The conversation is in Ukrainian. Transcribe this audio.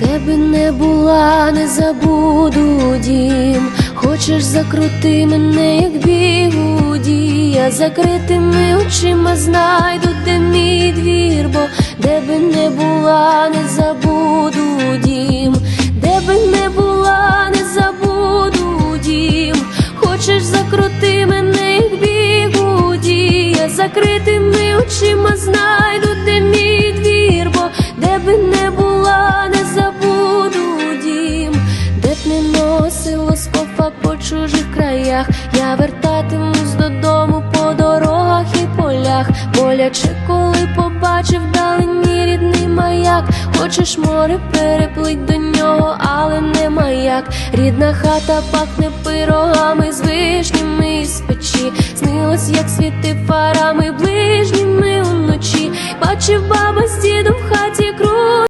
Де би не була, не забуду дім. Хочеш закрути мене, як бігуді, я закритими очима знайду, де мій двір, бо де би не була, не забуду дім, де би не була, не забуду дім. Хочеш закрути мене, як бігуді, я закритими очима знайду, де мій двір, бо де би не була, чужих краях, я вертатимусь додому по дорогах і полях, боляче, коли побачив вдалині рідний маяк, хочеш море переплить до нього, але не маяк. Рідна хата пахне пирогами з вишнями з печі, снилось, як світи фарами ближніми уночі. Бачив